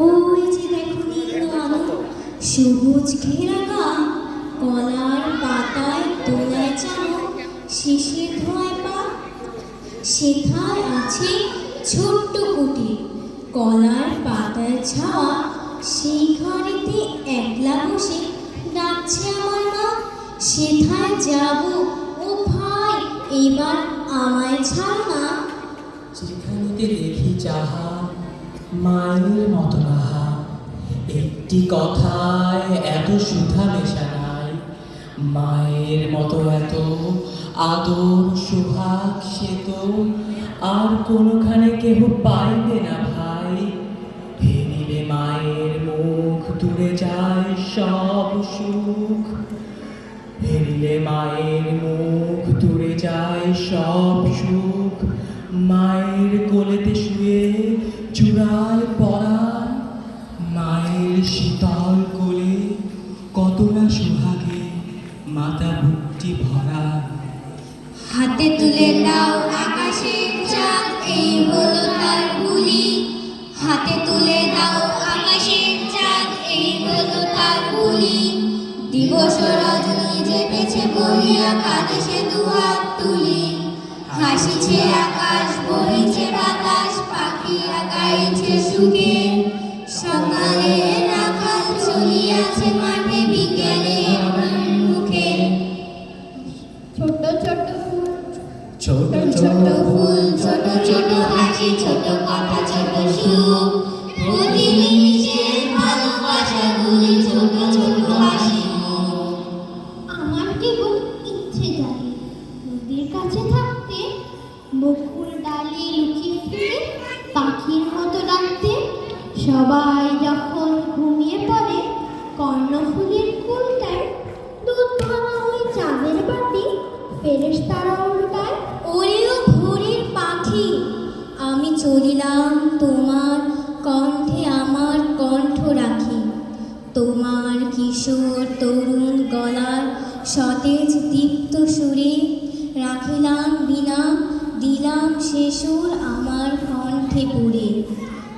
ওই যে দেখো সবুজ ঘেরা গা কলার পাতায় দোলায় চামো শিশির ধোয়ায় পা। সেথায় আছে ছোট্ট কুটির, কলার পাতার ছাওয়া, সেই ঘরেতে একলা বসে ডাকছে আমার মা। সেথায় যাব, ও ভাই, এবার আমায় ছাড় না যেখানেতে দেখি যাহা মায়ের মতো রাহা। একটি কথায় এত সুধা মেশা নাই। মায়ের মতো এত আদর, সুভাগ সে তো আর কোনোখানে কেহ পাইবে না ভাই। হেরিলে মায়ের মুখ, দূরে যায় সব সুখ। হেরিলে মায়ের মুখ, দূরে যায় সব সুখ। মায়ের কোলেতে শুয়ে চূড়ায় পড়ান মায়ের শীতল কোলে কত না সুহাগে মাতা বুকটি ভরা। হাতে তুলে দাও আকাশের চাঁদ, এই হলো তার বুলি হাতে তুলে দাও আকাশের চাঁদ, এই হলো তার বুলি দিবস রজনী জেপেছে বহিয়া কাঁদে সে দুহাত তুলি। হাসিছে আকাশ বহিছে বাতাস, পাখিরা গাইছে সুখে। সবাই যখন ঘুমিয়ে পড়ে কর্ণফুলের কুলটায় দুধ ভাঙা ওই চাঁদের বাটি ফেরেশ তারা উল্টায় ওরেও ভোরের পাখি, আমি চলিলাম তোমার কণ্ঠে আমার কণ্ঠ রাখি। তোমার কিশোর তরুণ গলার সতেজ দীপ্ত সুরে রাখিলাম বিনা, দিলাম সে আমার কণ্ঠে পুরে।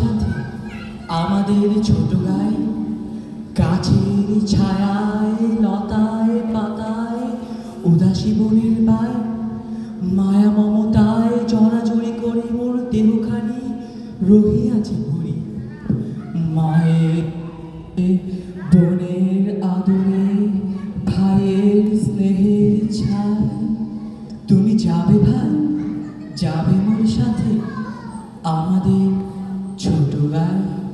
সাথে আমাদের ছোট গায়ে গাছের ছায়ায়, লতায়, পাতায়, উদাসী বনের বায় মায়া মমতায় জড়াজড়ি করে মোর দেহখানি রহিয়াছে ভরি। মায়ের বোনের আদরে, ভাইয়ের স্নেহের ছায়, তুমি যাবে ভাই, যাবে মোর সাথে আমাদের ছোট গায়ে